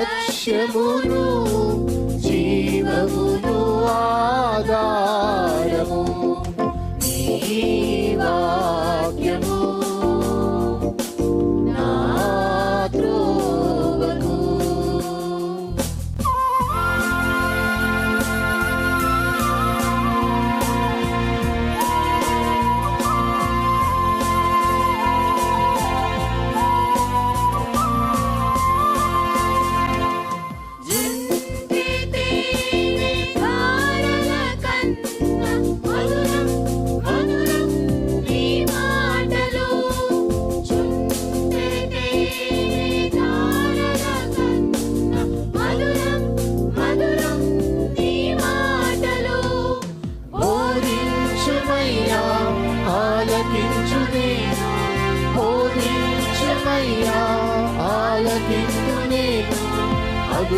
లక్ష్యమును జీవమును ఆధారము. జీవా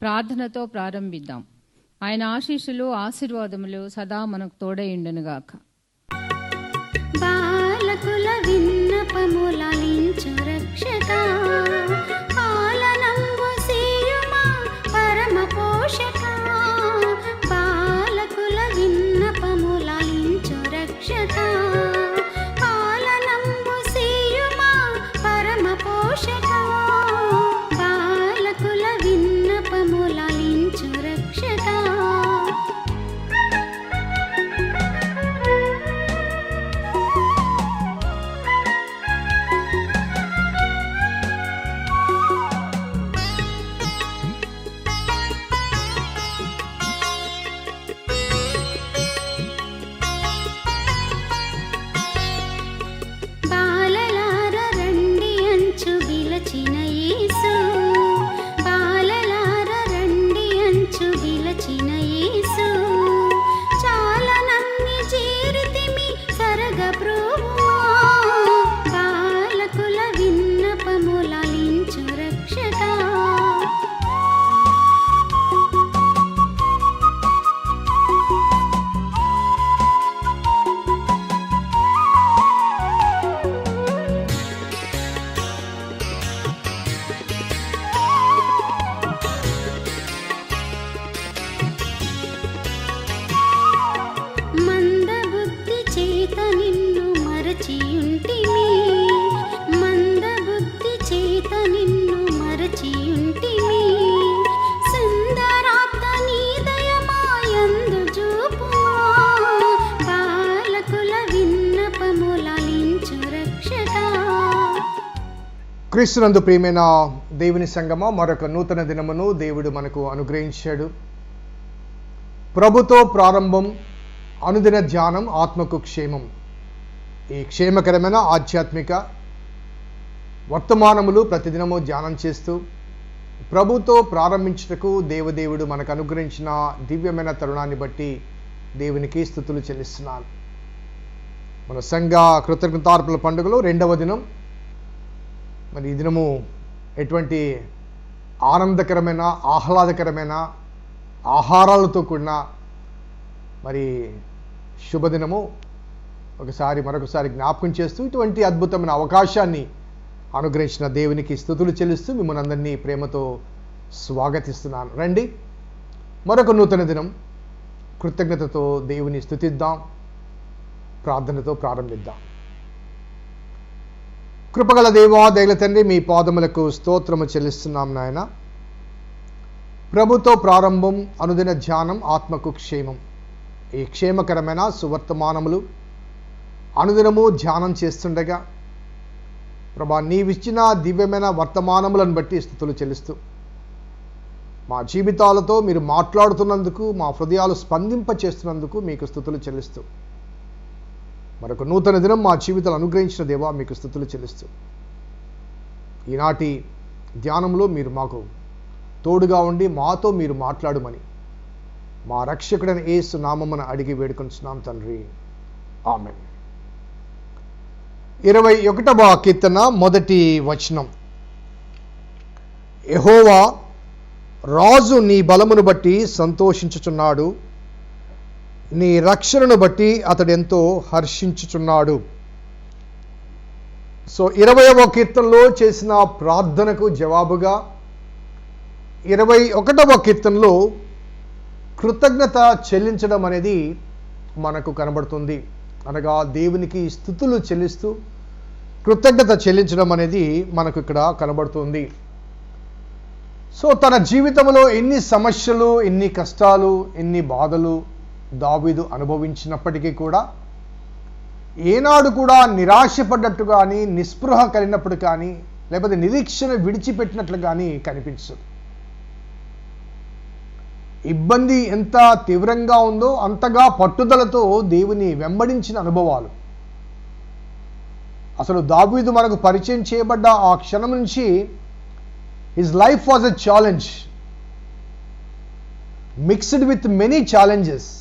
ప్రార్థనతో ప్రారంభిద్దాం. ఆయన ఆశీస్సులు ఆశీర్వాదములు సదా మనకు తోడైండునుగాక బాలకుల విన్నపములలించు రక్షకా క్రీస్తునందు ప్రియమైన దేవుని సంగమ మరొక నూతన దినమును దేవుడు మనకు అనుగ్రహించాడు. ప్రభుతో ప్రారంభం అనుదిన ధ్యానం ఆత్మకు క్షేమం. ఈ క్షేమకరమైన ఆధ్యాత్మిక వర్తమానములు ప్రతిదినము ధ్యానం చేస్తూ ప్రభుతో ప్రారంభించుటకు దేవదేవుడు మనకు అనుగ్రహించిన దివ్యమైన తరుణాన్ని బట్టి దేవునికి స్థుతులు చెల్లిస్తున్నాను. మన సంఘ కృతజ్ఞతార్పుల పండుగలో రెండవ దినం మరి ఈ దినము ఎటువంటి ఆనందకరమైన ఆహ్లాదకరమైన ఆహారాలతో కూడిన మరి శుభదినము ఒకసారి మరొకసారి జ్ఞాపకం చేస్తూ ఇటువంటి అద్భుతమైన అవకాశాన్ని అనుగ్రహించిన దేవునికి స్థుతులు చెల్లిస్తూ మిమ్మల్ని అందరినీ ప్రేమతో స్వాగతిస్తున్నాను. రండి. మరొక నూతన దినం. కృతజ్ఞతతో దేవుని స్థుతిద్దాం. ప్రార్థనతో ప్రారంభిద్దాం. కృపగల దేవా దయల తండ్రి మీ పాదములకు స్తోత్రము చెల్లిస్తున్నాం నాయన. ప్రభుతో ప్రారంభం అనుదిన ధ్యానం ఆత్మకు క్షేమం. ఈ క్షేమకరమైన సువర్తమానములు అనుదినము ధ్యానం చేస్తుండగా ప్రభా నీవిచ్చిన దివ్యమైన వర్తమానములను బట్టి స్థుతులు చెల్లిస్తూ మా జీవితాలతో మీరు మాట్లాడుతున్నందుకు మా హృదయాలు స్పందింప చేస్తున్నందుకు మీకు స్థుతులు చెల్లిస్తూ మరొక నూతన దినం మా జీవితాలు అనుగ్రహించిన దేవా మీకు స్థుతులు చెల్లిస్తూ. ఈనాటి ధ్యానంలో మీరు మాకు తోడుగా ఉండి మాతో మీరు మాట్లాడమని మా రక్షకుడైన ఏసు నామమ్మను అడిగి వేడుకొంచున్నాం తండ్రి. ఆమె ఇరవై ఒకటవ కీర్తన మొదటి వచనం. ఎహోవా రాజు నీ బలమును బట్టి సంతోషించుచున్నాడు. నీ రక్షణను బట్టి అతడు ఎంతో హర్షించుచున్నాడు. సో ఇరవయవ కీర్తనలో చేసిన ప్రార్థనకు జవాబుగా ఇరవై ఒకటవ కీర్తనలో కృతజ్ఞత చెల్లించడం అనేది మనకు కనబడుతుంది. అనగా దేవునికి స్థుతులు చెల్లిస్తూ కృతజ్ఞత చెల్లించడం అనేది మనకు ఇక్కడ కనబడుతుంది. సో తన జీవితంలో ఎన్ని సమస్యలు ఎన్ని కష్టాలు ఎన్ని బాధలు దావీదు అనుభవించినప్పటికీ కూడా ఏనాడు కూడా నిరాశపడ్డట్టు కానీ నిస్పృహ కలిగినప్పుడు కానీ లేకపోతే నిరీక్షణ విడిచిపెట్టినట్లు కానీ కనిపించదు. ఇబ్బంది ఎంత తీవ్రంగా ఉందో అంతగా పట్టుదలతో దేవుని వెంబడించిన అనుభవాలు. అసలు దావీదు మనకు పరిచయం చేయబడ్డ ఆ క్షణం నుంచి his life was a challenge. Mixed with many challenges.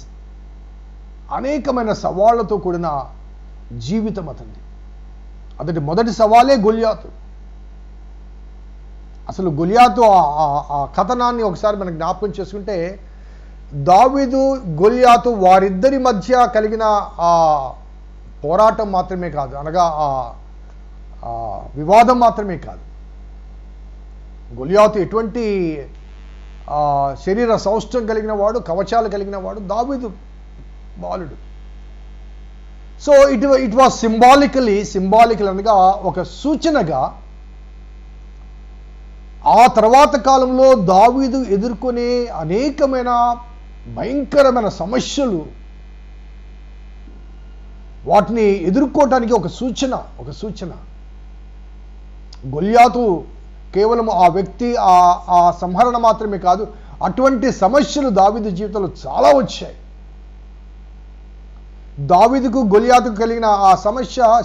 అనేకమైన సవాళ్ళతో కూడిన జీవితం అతనిది. అతడి మొదటి సవాలే గొలియాతు. అసలు గొలియాతు ఆ- కథనాన్ని ఒకసారి మనం జ్ఞాపకం చేసుకుంటే దావీదు గొలియాతు వారిద్దరి మధ్య కలిగిన ఆ పోరాటం మాత్రమే కాదు అనగా ఆ ఆ వివాదం మాత్రమే కాదు. గొలియాతు ఎటువంటి ఆ, శరీర సౌష్ఠం కలిగిన వాడు కవచాలు కలిగిన వాడు దావీదు బాలుడు. So it it was symbolically symbolical అనగా ఒక సూచనగా ఆ తర్వాత కాలంలో దావీదు ఎదుర్కొనే అనేకమైన భయంకరమైన సమస్యలు వాటిని ఎదుర్కోవటానికి ఒక సూచన ఒక సూచన. గొల్యాతు కేవలం ఆ వ్యక్తి ఆ ఆ సంహరణ మాత్రమే కాదు అటువంటి సమస్యలు దావీదు జీవితంలో చాలా వచ్చాయి. దావిదుకు గొలియాతుకు కలిగిన ఆ సమస్య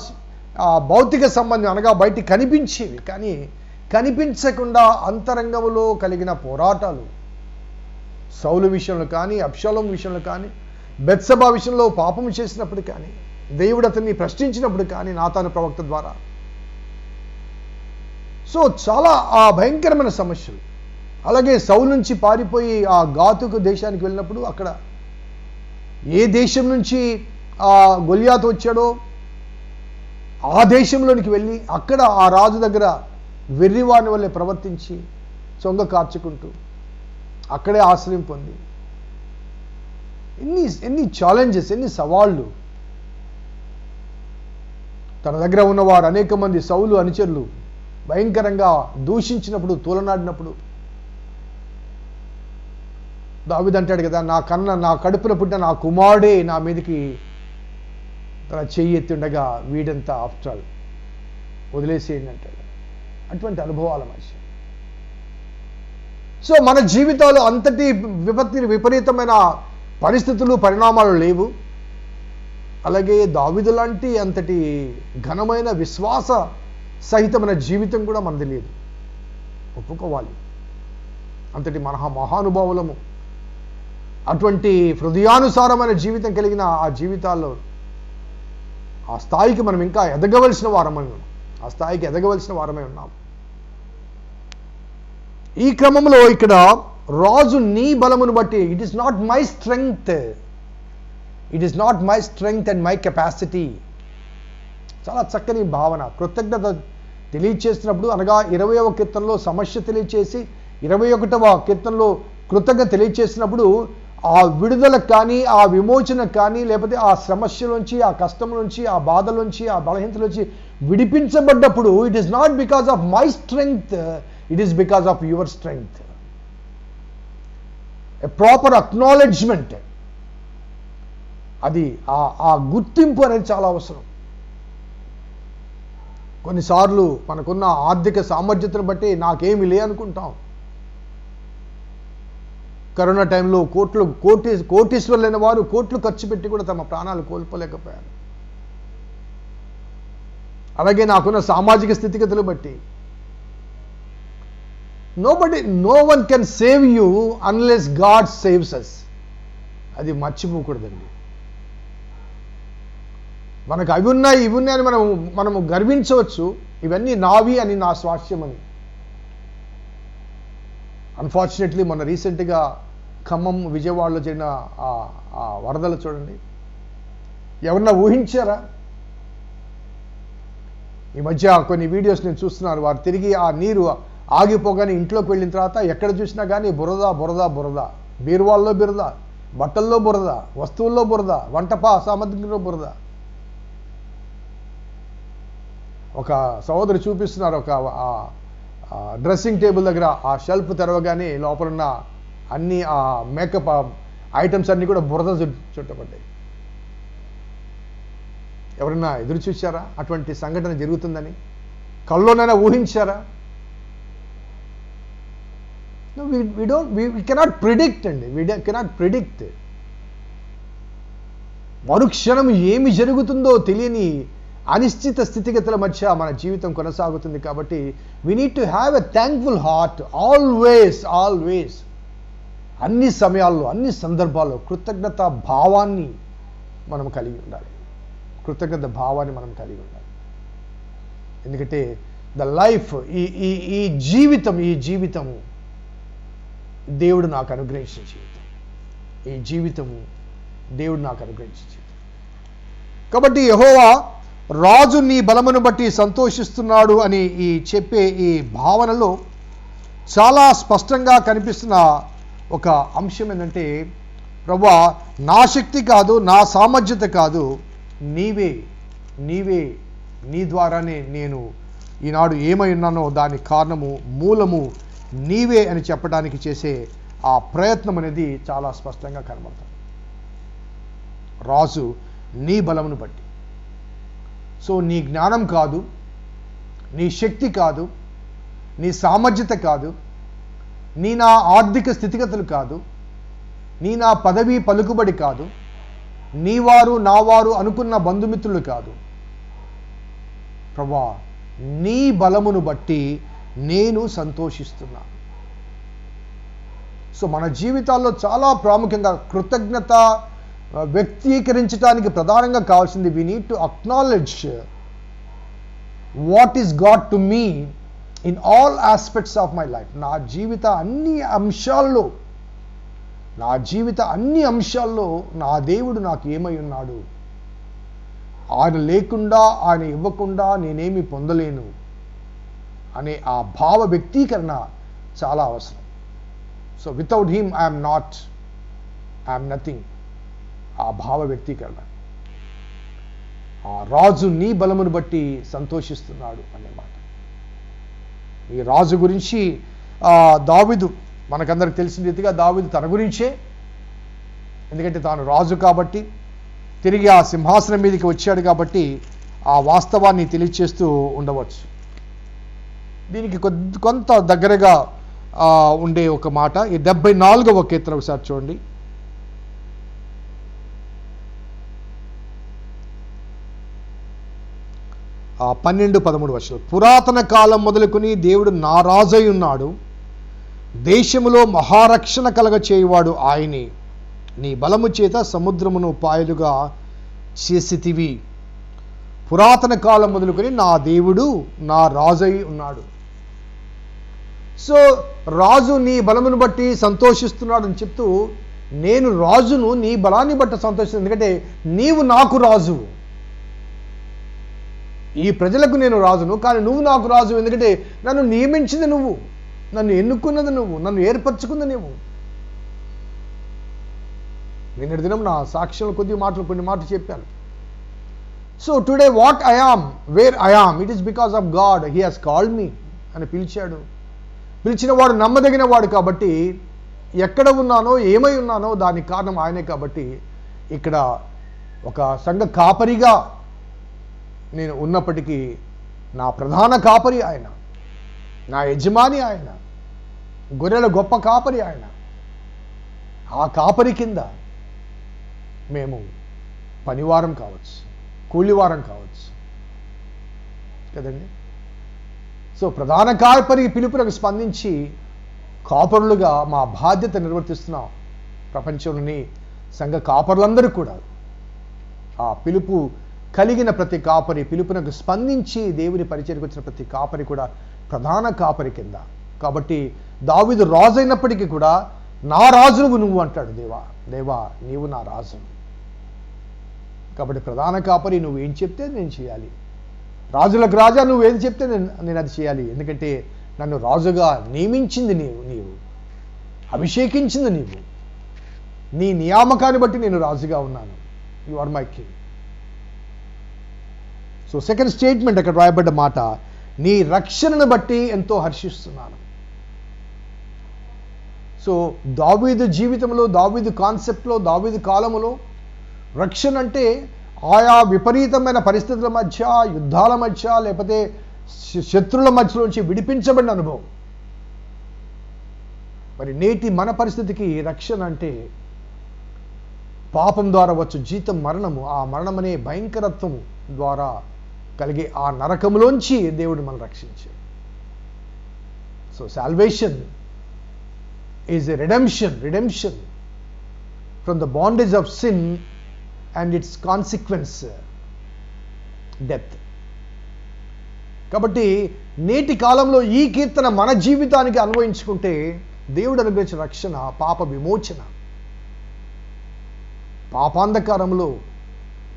ఆ భౌతిక సంబంధం అనగా బయటికి కనిపించేవి. కానీ కనిపించకుండా అంతరంగంలో కలిగిన పోరాటాలు సౌలు విషయంలో కానీ అప్షాలం విషయంలో కానీ బెత్సభ విషయంలో పాపం చేసినప్పుడు కానీ దేవుడు అతన్ని ప్రశ్నించినప్పుడు కానీ నాతాను ప్రవక్త ద్వారా. సో చాలా ఆ భయంకరమైన సమస్యలు. అలాగే సౌలు నుంచి పారిపోయి ఆ గాతుకు దేశానికి వెళ్ళినప్పుడు అక్కడ ఏ దేశం నుంచి గొలియాతు వచ్చాడో ఆ దేశంలోనికి వెళ్ళి అక్కడ ఆ రాజు దగ్గర వెర్రివాని వల్లే ప్రవర్తించి సొంగ కార్చుకుంటూ అక్కడే ఆశ్రయం పొంది. ఎన్ని ఎన్ని ఛాలెంజెస్ ఎన్ని సవాళ్ళు. తన దగ్గర ఉన్నవారు అనేక మంది సౌలు అనుచరులు భయంకరంగా దూషించినప్పుడు తూలనాడినప్పుడు. దావిదంటాడు కదా నా కన్న నా కడుపున పుట్టిన నా కుమారుడే నా మీదకి తన చెయ్యి ఎత్తుండగా వీడంతా ఆఫ్టర్ ఆల్ వదిలేసేయండి అంటాడు. అటువంటి అనుభవాల మనిషి. సో మన జీవితాలు అంతటి విపత్తి విపరీతమైన పరిస్థితులు పరిణామాలు లేవు. అలాగే దావిదు లాంటి అంతటి ఘనమైన విశ్వాస సహితమైన జీవితం కూడా మనది లేదు. ఒప్పుకోవాలి. అంతటి మహా మహానుభావులము. అటువంటి హృదయానుసారమైన జీవితం కలిగిన ఆ జీవితాల్లో ఆ స్థాయికి మనం ఇంకా ఎదగవలసిన వారమై ఉన్నాం. ఆ స్థాయికి ఎదగవలసిన వారమై ఉన్నాం. ఈ క్రమంలో ఇక్కడ రాజు నీ బలమును బట్టి it is not my strength it is not my strength and my capacity చాలా చక్కని భావన. కృతజ్ఞత తెలియచేసినప్పుడు అనగా ఇరవయవ కీర్తనలో సమస్య తెలియచేసి ఇరవై ఒకటవ కీర్తనలో కృతజ్ఞత తెలియచేసినప్పుడు ఆ విడుదల కానీ ఆ విమోచన కానీ లేకపోతే ఆ సమస్య నుంచి ఆ కష్టం నుంచి ఆ బాధలోంచి నుంచి ఆ బలహీనతలోంచి విడిపించబడ్డప్పుడు it is not because of my strength it is because of your strength a proper acknowledgement అది ఆ ఆ గుర్తింపు అనేది చాలా అవసరం. కొన్నిసార్లు మనకున్న ఆర్థిక సామర్థ్యతను బట్టి నాకేమి లే అనుకుంటాం కరోనా టైంలో కోట్లు కోటి కోటీశ్వరులైన వారు కోట్లు ఖర్చు పెట్టి కూడా తమ ప్రాణాలు కోల్పోలేకపోయారు. అలాగే నాకున్న సామాజిక స్థితిగతులు బట్టి nobody no one can save you unless God saves us అది మర్చిపోకూడదండి. మనకు అవి ఉన్నాయి ఇవి ఉన్నాయని మనం మనము గర్వించవచ్చు. ఇవన్నీ నావి అని నా స్వాస్థ్యం అని అన్ఫార్చునేట్లీ మొన్న రీసెంట్గా ఖమ్మం విజయవాడలో జరిగిన ఆ- వరదలు చూడండి. ఎవరన్నా ఊహించారా? ఈ మధ్య కొన్ని వీడియోస్ నేను చూస్తున్నాను. వారు తిరిగి ఆ నీరు ఆగిపోగానే ఇంట్లోకి వెళ్ళిన తర్వాత ఎక్కడ చూసినా కానీ బురద బురద బురద. బీరువాల్లో బురద బట్టల్లో బురద వస్తువుల్లో బురద వంటపా సామగ్రిలో బురద. ఒక సహోదరు చూపిస్తున్నారు ఒక డ్రెస్సింగ్ టేబుల్ దగ్గర ఆ షెల్ఫ్ తెరవగానే లోపల ఉన్న అన్ని ఆ మేకప్ ఐటమ్స్ అన్నీ కూడా బురద చుట్- చుట్టబడ్డాయి. ఎవరన్నా ఎదురు చూశారా? అటువంటి సంఘటన జరుగుతుందని? కళ్ళలోనైనా ఊహించారా? వి డోంట్ కెనాట్ ప్రిడిక్ట్ అండి. వి కెనాట్ ప్రిడిక్ట్ మరుక్షణం ఏమి జరుగుతుందో తెలియని అనిశ్చిత స్థితిగతుల మధ్య మన జీవితం కొనసాగుతుంది కాబట్టి we need to have a thankful heart always always అన్ని సమయాల్లో అన్ని సందర్భాల్లో కృతజ్ఞత భావాన్ని మనం కలిగి ఉండాలి. కృతజ్ఞత భావాన్ని మనం కలిగి ఉండాలి. ఎందుకంటే ద లైఫ్ ఈ ఈ ఈ జీవితం ఈ జీవితము దేవుడు నాకు అనుగ్రహించిన జీవితం. ఈ జీవితము దేవుడు నాకు అనుగ్రహించిన జీవితం. కాబట్టి యహోవా రాజు నీ బలమును బట్టి సంతోషిస్తున్నాడు అని ఈ చెప్పే ఈ భావనలో చాలా స్పష్టంగా కనిపిస్తున్న ఒక అంశం ఏంటంటే ప్రభా నా శక్తి కాదు నా సామర్థ్యత కాదు నీవే నీవే నీ ద్వారానే నేను ఈనాడు ఏమై ఉన్నానో దాని కారణము మూలము నీవే అని చెప్పడానికి చేసే ఆ ప్రయత్నం అనేది చాలా స్పష్టంగా కనబడుతుంది. రాజు నీ బలమును బట్టి. సో నీ జ్ఞానం కాదు నీ శక్తి కాదు నీ సామర్థ్యత కాదు నీ నా ఆర్థిక స్థితిగతులు కాదు నీ నా పదవి పలుకుబడి కాదు నీ వారు నా వారు అనుకున్న బంధుమిత్రులు కాదు. ప్రభా నీ బలమును బట్టి నేను సంతోషిస్తున్నాను సో మన జీవితాల్లో చాలా ప్రాముఖ్యంగా కృతజ్ఞత వ్యక్తీకరించడానికి ప్రధానంగా కావాల్సింది we need to acknowledge what is God to me in all aspects of my life నా జీవిత అన్ని అంశాల్లో నా జీవిత అన్ని అంశాల్లో నా దేవుడు నాకు ఏమై ఉన్నాడు? ఆయన లేకుండా ఆయన ఇవ్వకుండా నేనేమి పొందలేను? అనే ఆ భావ వ్యక్తీకరణ చాలా అవసరం. So without him I'm not I'm nothing ఆ భావ వ్యక్తీకరణ. ఆ రాజు నీ బలమును బట్టి సంతోషిస్తున్నాడు అనే మాట. ఈ రాజు గురించి ఆ, దావీదు మనకందరికి తెలిసిన రీతిగా దావిదు తన గురించే. ఎందుకంటే తాను రాజు కాబట్టి తిరిగి ఆ సింహాసనం మీదకి వచ్చాడు కాబట్టి ఆ వాస్తవాన్ని తెలియచేస్తూ ఉండవచ్చు. దీనికి కొద్ది కొంత దగ్గరగా ఆ, ఉండే ఒక మాట. ఈ డెబ్బై నాలుగవ కీర్తన ఒకసారి చూడండి. పన్నెండు పదమూడు వర్షాలు. పురాతన కాలం మొదలుకొని దేవుడు నారాజై ఉన్నాడు. దేశములో మహారక్షణ కలగ చేయువాడు ఆయనే. నీ బలము చేత సముద్రమును పాయలుగా చేసితివి. పురాతన కాలం మొదలుకొని నా దేవుడు నా రాజై ఉన్నాడు. సో రాజు నీ బలమును బట్టి సంతోషిస్తున్నాడు అని చెప్తూ నేను రాజును నీ బలాన్ని బట్టి సంతోషిస్తాను ఎందుకంటే నీవు నాకు రాజు ఈ ప్రజలకు నేను రాజును కానీ నువ్వు నాకు రాజు ఎందుకంటే నన్ను నియమించింది నువ్వు. నన్ను ఎన్నుకున్నది నువ్వు నన్ను ఏర్పరచుకుంది నువ్వు నిన్నటి దినం నా సాక్ష్యంలో కొద్ది మాటలు కొన్ని మాటలు చెప్పాను. So today what I am where I am it is because of God he has called me అని పిలిచాడు. పిలిచిన వాడు నమ్మదగిన వాడు కాబట్టి ఎక్కడ ఉన్నానో ఏమై ఉన్నానో దానికి కారణం ఆయనే కాబట్టి ఇక్కడ ఒక సంఘ కాపరిగా నేను ఉన్నప్పటికీ నా ప్రధాన కాపరి ఆయన నా యజమాని ఆయన గొర్రెల గొప్ప కాపరి ఆయన. ఆ కాపరి కింద మేము పనివారం కావచ్చు కూలివారం కావచ్చు. కదండి? సో ప్రధాన కాపరి పిలుపులకు స్పందించి కాపరులుగా మా బాధ్యత నిర్వర్తిస్తున్నాం ప్రపంచంలోని సంఘ కాపరులందరూ కూడా ఆ పిలుపు కలిగిన ప్రతి కాపరి పిలుపునకు స్పందించి దేవుని పరిచయకు వచ్చిన ప్రతి కాపరి కూడా ప్రధాన కాపరి కింద. కాబట్టి దావిదు రాజు అయినప్పటికీ కూడా నా రాజును నువ్వు అంటాడు దేవా. దేవా నీవు నా రాజు. కాబట్టి ప్రధాన కాపరి నువ్వు ఏం చెప్తే నేను చేయాలి. రాజులకు రాజా నువ్వు ఏది చెప్తే నేను నేను అది చేయాలి. ఎందుకంటే నన్ను రాజుగా నియమించింది నీవు నీవు. అభిషేకించింది నీవు. నీ నియామకాన్ని బట్టి నేను రాజుగా ఉన్నాను. You are my king so second statement అక్కడ రాయబడ్డ మాట నీ రక్షణను బట్టి ఎంతో హర్షిస్తున్నాను. సో దావీదు జీవితంలో దావీదు కాన్సెప్ట్లో దావీదు కాలములో రక్షణ అంటే ఆయా విపరీతమైన పరిస్థితుల మధ్య యుద్ధాల మధ్య లేకపోతే శ- శత్రుల మధ్యలోంచి విడిపించబడిన అనుభవం. మరి నేటి మన పరిస్థితికి రక్షణ అంటే పాపం ద్వారా వచ్చు జీతం మరణము. ఆ మరణం అనే భయంకరత్వం ద్వారా కలిగే ఆ నరకంలోంచి దేవుడు మనం రక్షించాడు. So salvation is a redemption redemption from the bondage of sin and its consequence death కాబట్టి నేటి కాలంలో ఈ కీర్తన మన జీవితానికి అన్వయించుకుంటే దేవుడు అనుగ్రహించిన రక్షణ పాప విమోచన. పాపాంధకారంలో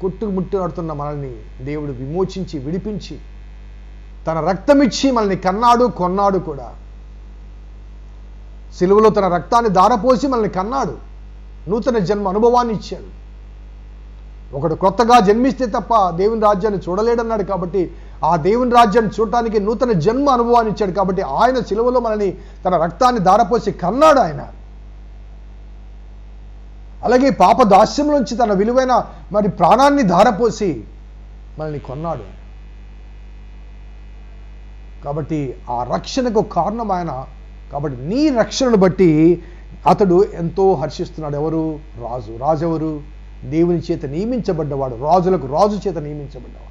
కొట్టుముట్టులాడుతున్న మనల్ని దేవుడు విమోచించి విడిపించి తన రక్తమిచ్చి మనల్ని కన్నాడు కొన్నాడు కూడా. సిలువలో తన రక్తాన్ని దారపోసి మనల్ని కన్నాడు. నూతన జన్మ అనుభవాన్ని ఇచ్చాడు. ఒకడు కొత్తగా జన్మిస్తే తప్ప దేవుని రాజ్యాన్ని చూడలేడన్నాడు కాబట్టి ఆ దేవుని రాజ్యాన్ని చూడటానికి నూతన జన్మ అనుభవాన్ని ఇచ్చాడు కాబట్టి ఆయన సిలువలో మనల్ని తన రక్తాన్ని దారపోసి కన్నాడు ఆయన. అలాగే పాప దాస్యంలోంచి తన విలువైన మరి ప్రాణాన్ని ధారపోసి మనల్ని కొన్నాడు. కాబట్టి ఆ రక్షణకు కారణం ఆయన. కాబట్టి నీ రక్షణను బట్టి అతడు ఎంతో హర్షిస్తున్నాడు. ఎవరు? రాజు. రాజు ఎవరు దేవుని చేత నియమించబడ్డవాడు. రాజులకు రాజు చేత నియమించబడ్డవాడు.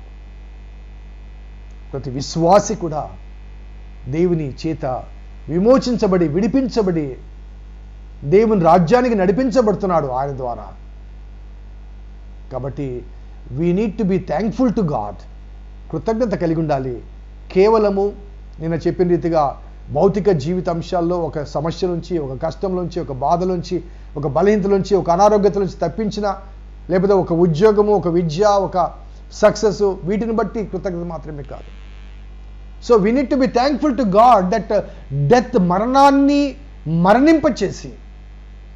ప్రతి విశ్వాసి కూడా దేవుని చేత విమోచించబడి విడిపించబడి దేవుని రాజ్యానికి నడిపించబడుతున్నాడు ఆయన ద్వారా. కాబట్టి we need to be thankful to God కృతజ్ఞత కలిగి ఉండాలి. కేవలము నేను చెప్పిన రీతిగా భౌతిక జీవిత అంశాల్లో ఒక సమస్య నుంచి ఒక కష్టం నుంచి ఒక బాధ నుంచి ఒక బలహీనత నుంచి ఒక అనారోగ్యత నుంచి తప్పించిన లేకపోతే ఒక ఉద్యోగము ఒక విద్య ఒక సక్సెస్ వీటిని బట్టి కృతజ్ఞత మాత్రమే కాదు. So we need to be thankful to God that death మరణాన్ని మరణింపచేసి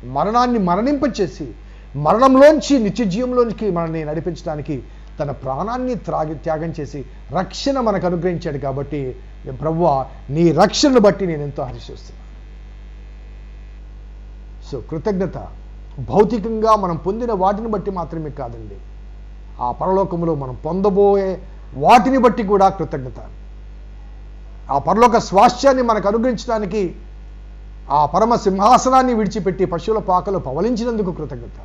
మరణాన్ని మరణింపచేసి మరణంలోంచి నిత్య జీవంలోనికి మనల్ని నడిపించడానికి తన ప్రాణాన్ని త్రాగి త్యాగం చేసి రక్షణ మనకు అనుగ్రహించాడు కాబట్టి ప్రభు నీ రక్షణను బట్టి నేను ఎంతో హర్షిస్తున్నాను సో కృతజ్ఞత. భౌతికంగా మనం పొందిన వాటిని బట్టి మాత్రమే కాదండి. ఆ పరలోకంలో మనం పొందబోయే వాటిని బట్టి కూడా కృతజ్ఞత. ఆ పరలోక స్వాస్థ్యాన్ని మనకు అనుగ్రహించడానికి ఆ పరమ సింహాసనాన్ని విడిచిపెట్టి పశువుల పాకలు పవలించినందుకు కృతజ్ఞత.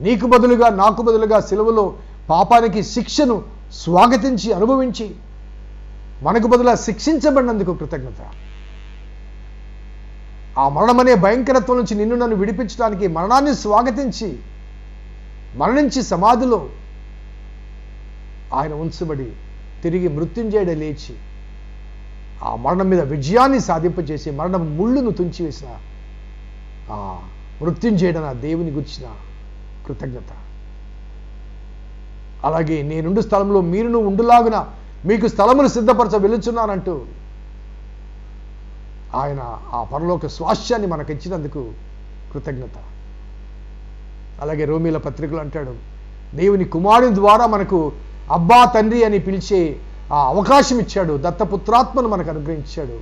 నీకు బదులుగా నాకు బదులుగా సెలవులో పాపానికి శిక్షను స్వాగతించి అనుభవించి మనకు బదులుగా శిక్షించబడినందుకు కృతజ్ఞత. ఆ మరణమనే భయంకరత్వం నుంచి నిన్ను నన్ను విడిపించడానికి మరణాన్ని స్వాగతించి మరణించి సమాధిలో ఆయన ఉంచబడి తిరిగి మృత్యుంజయుడ లేచి ఆ మరణం మీద విజయాన్ని సాధింపజేసి మరణం ముళ్ళును తుంచివేసిన ఆ మృత్యుంజయుడన దేవుని గుర్చిన కృతజ్ఞత. అలాగే నేనుండు స్థలంలో మీరును ఉండులాగున మీకు స్థలమును సిద్ధపరచ వెలుచున్నానంటూ ఆయన ఆ పరలోక స్వాస్యాన్ని మనకు ఇచ్చినందుకు కృతజ్ఞత. అలాగే రోమిల పత్రికలు అంటాడు దేవుని కుమారుని ద్వారా మనకు అబ్బా తండ్రి అని పిలిచే ఆ అవకాశం ఇచ్చాడు. దత్తపుత్రాత్మను మనకు అనుగ్రహించాడు.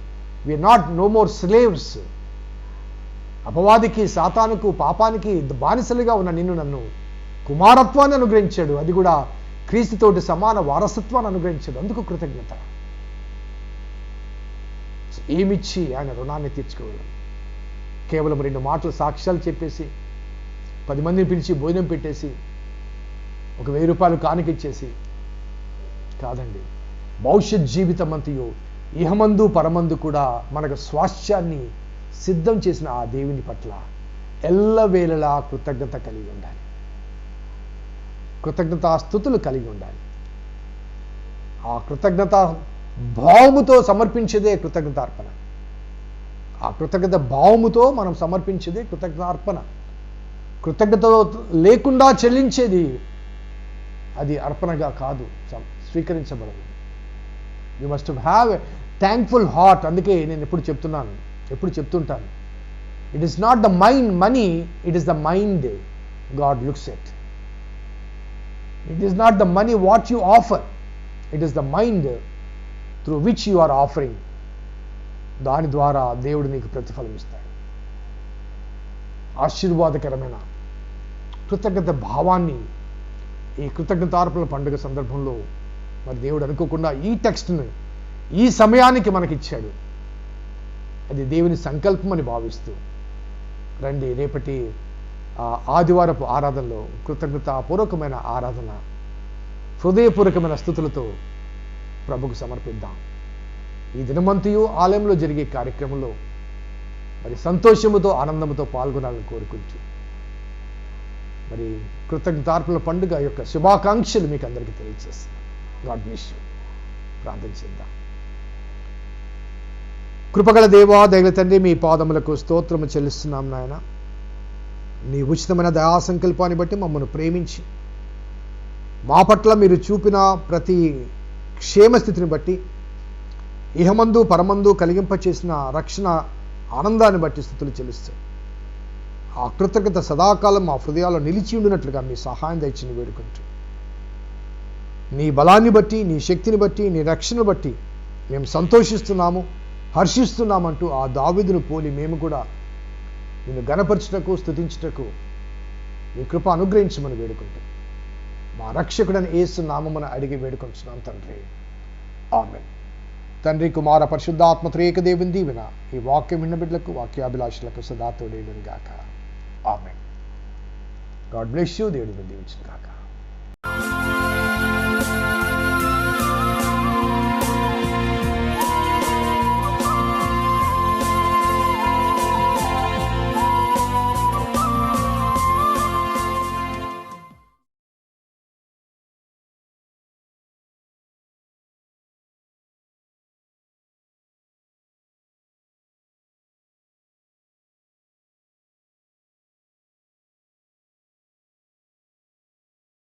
We not no more slaves అపవాదికి సాతానుకు పాపానికి బానిసలుగా ఉన్న నిన్ను నన్ను కుమారత్వాన్ని అనుగ్రహించాడు. అది కూడా క్రీస్తుతోటి సమాన వారసత్వాన్ని అనుగ్రహించాడు. అందుకు కృతజ్ఞత. ఏమిచ్చి ఆయన రుణాన్ని తీర్చుకోవడం? కేవలం రెండు మాటలు సాక్ష్యాలు చెప్పేసి పది మందిని పిలిచి భోజనం పెట్టేసి ఒక వెయ్యి రూపాయలు కానుకిచ్చేసి కాదండి. భవిష్యత్ జీవితం అంతయు ఇహమందు పరమందు కూడా మనకు స్వాస్థ్యాన్ని సిద్ధం చేసిన ఆ దేవుని పట్ల ఎల్లవేళలా కృతజ్ఞత కలిగి ఉండాలి. కృతజ్ఞతాస్థుతులు కలిగి ఉండాలి. ఆ కృతజ్ఞత భావముతో సమర్పించేదే కృతజ్ఞతార్పణ. ఆ కృతజ్ఞత భావముతో మనం సమర్పించేదే కృతజ్ఞతార్పణ. కృతజ్ఞత లేకుండా చెల్లించేది అది అర్పణగా కాదు స్వీకరించబడదు. You must have a thankful heart అందుకే నేను ఎప్పుడు చెప్తున్నాను. ఎప్పుడు చెప్తుంటాను. It is not the mind money it is the mind God looks at it is not the money what you offer it is the mind through which you are offering దాని ద్వారా దేవుడు నీకు ప్రతిఫలం ఇస్తాడు. ఆశీర్వాదకరమైన కృతజ్ఞత భావాన్ని ఈ కృతజ్ఞతార్పణ పండుగ సందర్భంలో మరి దేవుడు అనుకోకుండా ఈ టెక్స్ట్ని ఈ సమయానికి మనకిచ్చాడు. అది దేవుని సంకల్పం అని భావిస్తూ. రండి రేపటి ఆదివారపు ఆరాధనలో కృతజ్ఞతాపూర్వకమైన ఆరాధన హృదయపూర్వకమైన స్థుతులతో ప్రభుకు సమర్పిద్దాం. ఈ దినమంతయు ఆలయంలో జరిగే కార్యక్రమంలో మరి సంతోషముతో ఆనందముతో పాల్గొనాలని కోరుకుంటూ. మరి కృతజ్ఞతార్పణ పండుగ యొక్క శుభాకాంక్షలు మీకు అందరికీ తెలియజేస్తాను గాడ్ బ్లెస్ యూ ప్రార్థన చేద్దాం. కృపగల దేవా దైవ తండ్రి మీ పాదములకు స్తోత్రము చెల్లిస్తున్నాం నాయన. నీ ఉచితమైన దయా సంకల్పాన్ని బట్టి మమ్మల్ని ప్రేమించి మా పట్ల మీరు చూపిన ప్రతి క్షేమస్థితిని బట్టి ఇహమందు పరమందు కలిగింపచేసిన రక్షణ ఆనందాన్ని బట్టి స్థుతులు చెల్లిస్తాయి ఆ కృతజ్ఞత సదాకాలం మా హృదయాల్లో నిలిచి ఉండినట్లుగా మీ సహాయం దయచిని వేడుకుంటూ నీ బలాన్ని బట్టి నీ శక్తిని బట్టి నీ రక్షణ బట్టి మేము సంతోషిస్తున్నాము హర్షిస్తున్నామంటూ ఆ దావిదును పోలి మేము కూడా నిన్ను గణపరచుటకు స్థుతించుటకు నీ కృప అనుగ్రహించమని వేడుకుంటాం. మా రక్షకుడని ఏసు నామమున అడిగి వేడుకుంటున్నాం తండ్రి. ఆమె తండ్రి కుమార పరిశుద్ధాత్మ త్రేక దేవుని దీవెన ఈ వాక్యం విన్న బిడ్డలకు వాక్యాభిలాషులకు సదా గాక ఆమె గాడ్ బ్లెస్ యూ దేవుడిని దీవించిన గాక